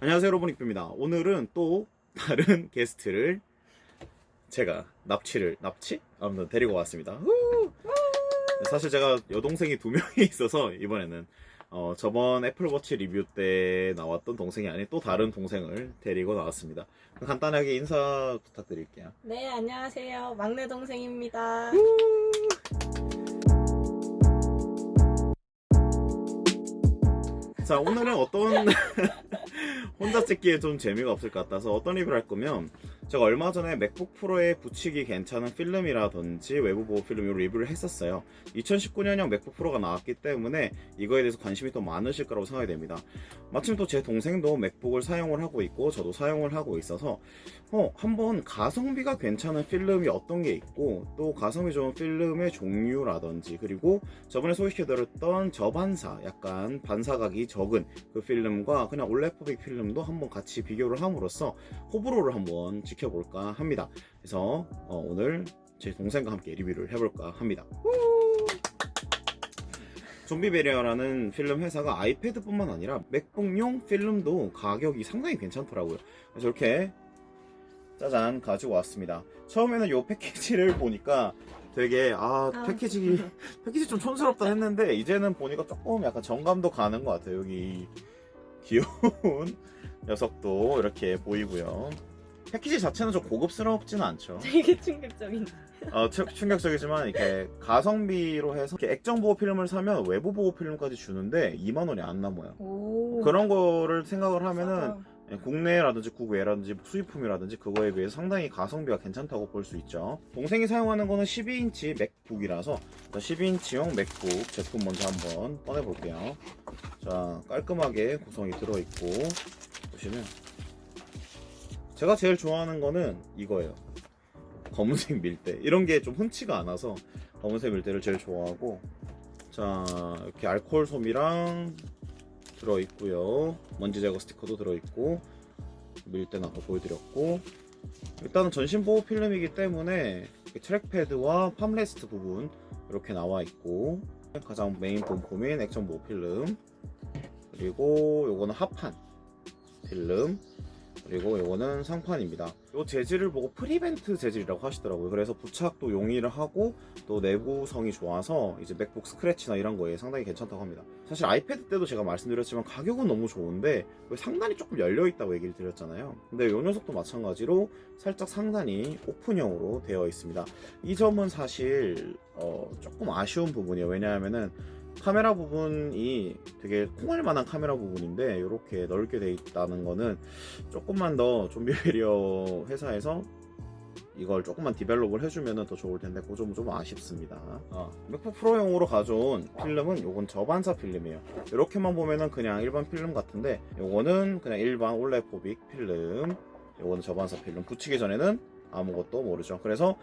안녕하세요 여러분 익입니다 오늘은 또 다른 게스트를 제가 납치를 납치? 아무튼 데리고 왔습니다 후! 사실 제가 여동생이 두 명이 있어서 이번에는 어, 저번 애플워치 리뷰 때 나왔던 동생이 아닌 또 다른 동생을 데리고 나왔습니다 간단하게 인사 부탁드릴게요 네, 안녕하세요. 막내 동생입니다. 자 오늘은 어떤 혼자 찍기에 좀 재미가 없을 것 같아서 어떤 리뷰를 할 거면 제가 얼마 전에 맥북 프로에 붙이기 괜찮은 필름이라든지 외부 보호 필름 이 리뷰를 했었어요. 2019년형 맥북 프로가 나왔기 때문에 이거에 대해서 관심이 더 많으실 거라고 생각이 됩니다. 마침 또 제 동생도 맥북을 사용을 하고 있고 저도 사용을 하고 있어서 어 한번 가성비가 괜찮은 필름이 어떤 게 있고 또 가성비 좋은 필름의 종류라든지 그리고 저번에 소개시켜드렸던 저반사 약간 반사각이 적은 그 필름과 그냥 올레포빅 필름도 한번 같이 비교를 함으로써 호불호를 한번 지켜볼까 합니다. 그래서 어, 오늘 제 동생과 함께 리뷰를 해볼까 합니다. 좀비 베리어라는 필름 회사가 아이패드뿐만 아니라 맥북용 필름도 가격이 상당히 괜찮더라고요. 그래서 이렇게 짜잔 가지고 왔습니다. 처음에는 이 패키지를 보니까 되게 아 아. 패키지 패키지 좀 촌스럽다 했는데 이제는 보니까 조금 약간 정감도 가는 것 같아요. 여기 귀여운 녀석도 이렇게 보이고요. 패키지 자체는 좀 고급스럽지는 않죠. 되게 충격적인. 어, 추- 충격적이지만 이렇게 가성비로 해서 이렇게 액정 보호 필름을 사면 외부 보호 필름까지 주는데 2만 원이 안 남아요. 오. 그런 거를 생각을 하면은 싸다. 예, 국내라든지 국외라든지 수입품이라든지 그거에 비해 상당히 가성비가 괜찮다고 볼 수 있죠. 동생이 사용하는 거는 12인치 맥북이라서 12인치용 맥북 제품 먼저 한번 꺼내볼게요. 자, 깔끔하게 구성이 들어있고 보시면 제가 제일 좋아하는 거는 이거예요. 검은색 밀대. 이런 게 좀 흔치가 않아서 검은색 밀대를 제일 좋아하고 자, 이렇게 알코올 솜이랑 들어있고요. 먼지 제거 스티커도 들어있고 밀대는 아까 보여드렸고 일단은 전신 보호 필름이기 때문에 트랙패드와 팜레스트 부분 이렇게 나와 있고 가장 메인 본품인 액션 보호 필름 그리고 요거는 합판 필름 그리고 요거는 상판입니다. 요 재질을 보고 프리벤트 재질이라고 하시더라고요. 그래서 부착도 용이를 하고 또 내구성이 좋아서 이제 맥북 스크래치나 이런 거에 상당히 괜찮다고 합니다. 사실 아이패드 때도 제가 말씀드렸지만 가격은 너무 좋은데 왜 상단이 조금 열려 있다고 얘기를 드렸잖아요. 근데 요 녀석도 마찬가지로 살짝 상단이 오픈형으로 되어 있습니다. 이 점은 사실 어, 조금 아쉬운 부분이에요. 왜냐하면은 카메라 부분이 되게 콩할 만한 카메라 부분인데 이렇게 넓게 돼 있다는 거는 조금만 더 좀비 베리어 회사에서 이걸 조금만 디벨롭을 해주면 더 좋을 텐데 그 점은 좀 아쉽습니다. 아, 맥북 프로용으로 가져온 필름은 요건 저반사 필름이에요. 이렇게만 보면은 그냥 일반 필름 같은데 요거는 그냥 일반 올레포빅 필름 요거는 저반사 필름 붙이기 전에는 아무것도 모르죠. 그래서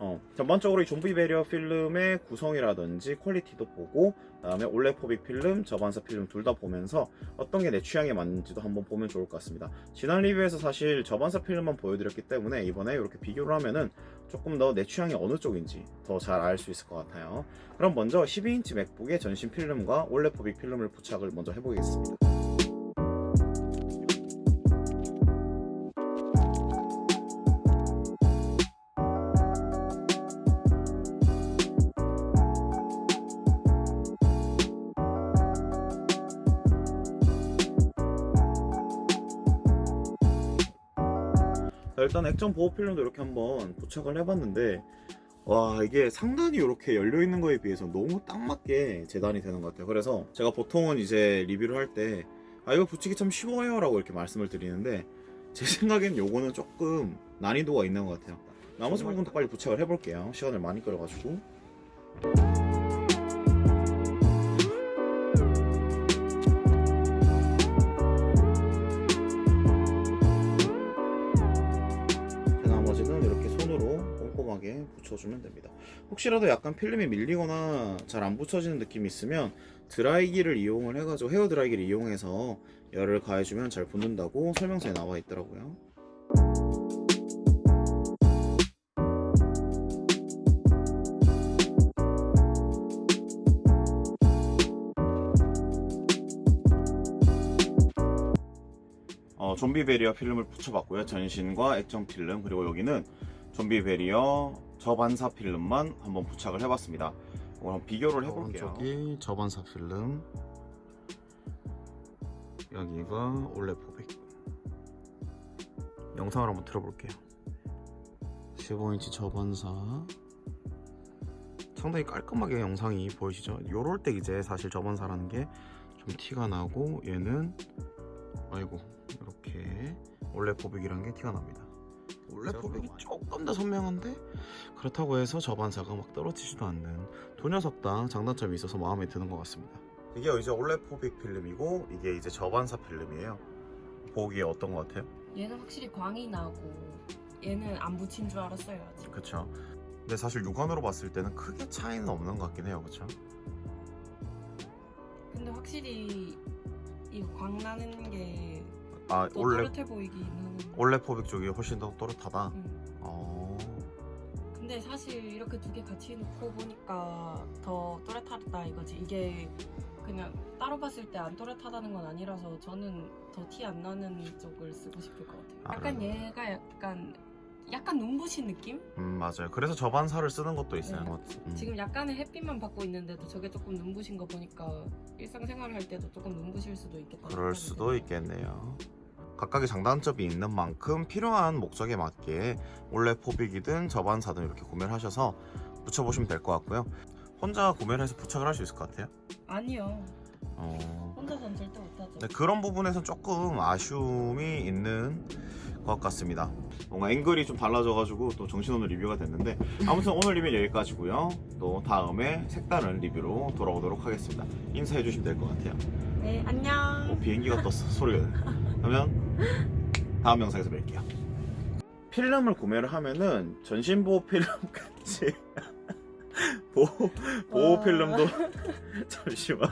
어, 전반적으로 이 좀비 베리어 필름의 구성이라든지 퀄리티도 보고 그다음에 올레포빅 필름, 저반사 필름 둘 다 보면서 어떤 게 내 취향에 맞는지도 한번 보면 좋을 것 같습니다. 지난 리뷰에서 사실 저반사 필름만 보여드렸기 때문에 이번에 이렇게 비교를 하면은 조금 더 내 취향이 어느 쪽인지 더 잘 알 수 있을 것 같아요. 그럼 먼저 12인치 맥북의 전신 필름과 올레포빅 필름을 부착을 먼저 해보겠습니다. 자, 일단 액정 보호 필름도 이렇게 한번 부착을 해봤는데 와 이게 상단이 이렇게 열려 있는 거에 비해서 너무 딱 맞게 재단이 되는 것 같아요. 그래서 제가 보통은 이제 리뷰를 할 때 아 이거 붙이기 참 쉬워요 라고 이렇게 말씀을 드리는데 제 생각엔 요거는 조금 난이도가 있는 것 같아요. 나머지 부분도 빨리 부착을 해볼게요. 시간을 많이 끌어가지고. 붙여주면 됩니다. 혹시라도 약간 필름이 밀리거나 잘 안 붙여지는 느낌이 있으면 드라이기를 이용을 해가지고 헤어 드라이기를 이용해서 열을 가해주면 잘 붙는다고 설명서에 나와 있더라고요. 어, 좀비 베리어 필름을 붙여봤고요. 전신과 액정 필름 그리고 여기는 좀비 베리어 저반사 필름만 한번 부착을 해봤습니다. 한번 비교를 해볼게요. 오른쪽이 저반사 필름, 여기가 올레 포백. 영상을 한번 틀어볼게요. 15인치 저반사. 상당히 깔끔하게 영상이 보이시죠? 요럴 때 이제 사실 저반사라는 게 좀 티가 나고 얘는 아이고 이렇게 올레 포백이라는 게 티가 납니다. 올레 포백이 조금 더 선명한데 그렇다고 해서 저반사가 막 떨어지지도 않는 두 녀석 다 장단점이 있어서 마음에 드는 것 같습니다. 이게 이제 올레 포백 필름이고 이게 이제 저반사 필름이에요. 보기에 어떤 것 같아요? 얘는 확실히 광이 나고 얘는 안 붙인 줄 알았어요 아직. 그쵸. 근데 사실 육안으로 봤을 때는 크게 차이는 없는 것 같긴 해요, 그쵸? 근데 확실히 이거 광 나는 게 더아 올레 또렷해 보이긴 하는데. 올레 포백 쪽이 훨씬 더 또렷하다. 음. 어. 근데 사실 이렇게 두 개 같이 놓고 보니까 더 또렷하다 이거지. 이게 그냥 따로 봤을 때 안 또렷하다는 건 아니라서 저는 더 티 안 나는 쪽을 쓰고 싶을 것 같아요. 아, 약간 그래요? 얘가 약간 약간 눈부신 느낌? 음 맞아요. 그래서 저반사를 쓰는 것도 있어요. 네. 음. 지금 약간의 햇빛만 받고 있는데도 저게 조금 눈부신 거 보니까 일상생활을 할 때도 조금 눈부실 수도 있겠다. 그럴 수도. 있겠네요. 각각의 장단점이 있는 만큼 필요한 목적에 맞게 올레 포빅이든 저반사든 이렇게 구매를 하셔서 붙여보시면 될 것 같고요. 혼자 구매를 해서 부착을 할 수 있을 것 같아요. 아니요. 어... 혼자서는 절대 못하죠. 네, 그런 부분에서 조금 아쉬움이 있는 것 같습니다. 뭔가 앵글이 좀 달라져가지고 또 정신없는 리뷰가 됐는데 아무튼 오늘 리뷰는 여기까지고요. 또 다음에 색다른 리뷰로 돌아오도록 하겠습니다. 인사해 주시면 될 것 같아요. 네, 안녕. 어, 비행기가 떴어 소리가 나. 그러면 다음 영상에서 뵐게요. 필름을 구매를 하면은 전신 보호 필름 같이 보호 보호 와. 필름도 잠시만